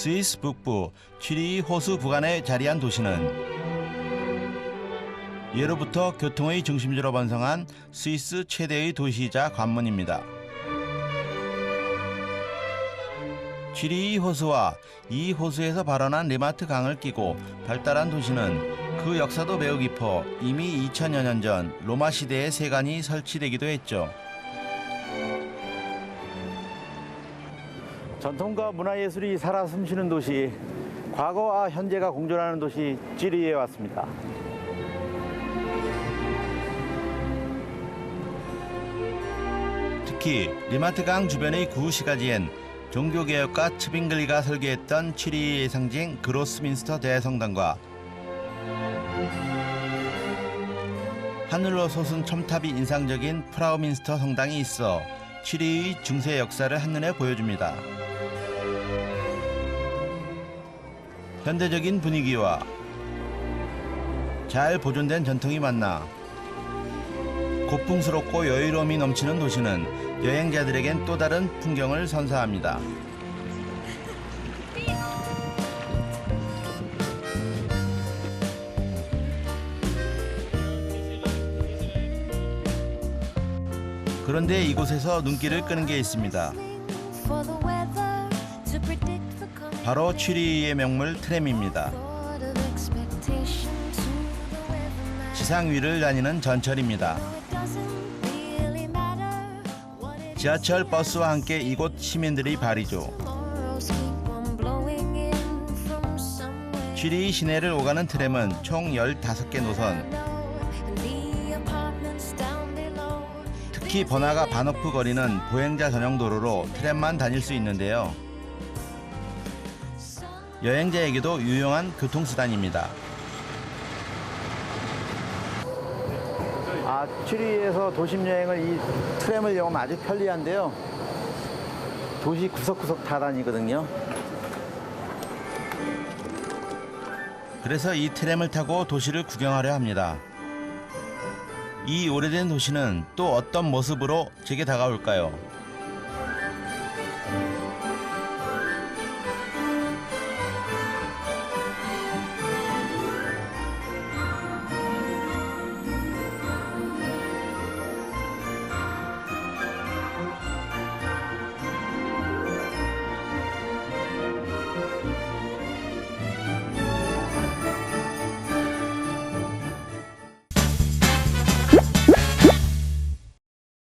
스위스 북부 취리 호수 부근에 자리한 도시는 예로부터 교통의 중심지로 번성한 스위스 최대의 도시이자 관문입니다. 취리 호수와 이 호수에서 발원한 리마트 강을 끼고 발달한 도시는 그 역사도 매우 깊어 이미 2000여 년 전 로마 시대의 세관이 설치되기도 했죠. 전통과 문화예술이 살아 숨쉬는 도시, 과거와 현재가 공존하는 도시 찌리에 왔습니다. 특히 리마트강 주변의 구시가지엔 종교개혁가 츠빙글리가 설계했던 취리의 상징 그로스민스터 대성당과 하늘로 솟은 첨탑이 인상적인 프라우민스터 성당이 있어 취리의 중세 역사를 한눈에 보여줍니다. 현대적인 분위기와 잘 보존된 전통이 만나 고풍스럽고 여유로움이 넘치는 도시는 여행자들에겐 또 다른 풍경을 선사합니다. 그런데 이곳에서 눈길을 끄는 게 있습니다. 바로 취리의 명물 트램입니다. 지상 위를 다니는 전철입니다. 지하철 버스와 함께 이곳 시민들이 발이죠. 취리 시내를 오가는 트램은 총 15개 노선, 특히 번화가 바노프 거리는 보행자 전용 도로로 트램만 다닐 수 있는데요. 여행자에게도 유용한 교통수단입니다. 아, 취리에서 도심 여행을 이 트램을 이용하면 아주 편리한데요. 도시 구석구석 다 다니거든요. 그래서 이 트램을 타고 도시를 구경하려 합니다. 이 오래된 도시는 또 어떤 모습으로 제게 다가올까요?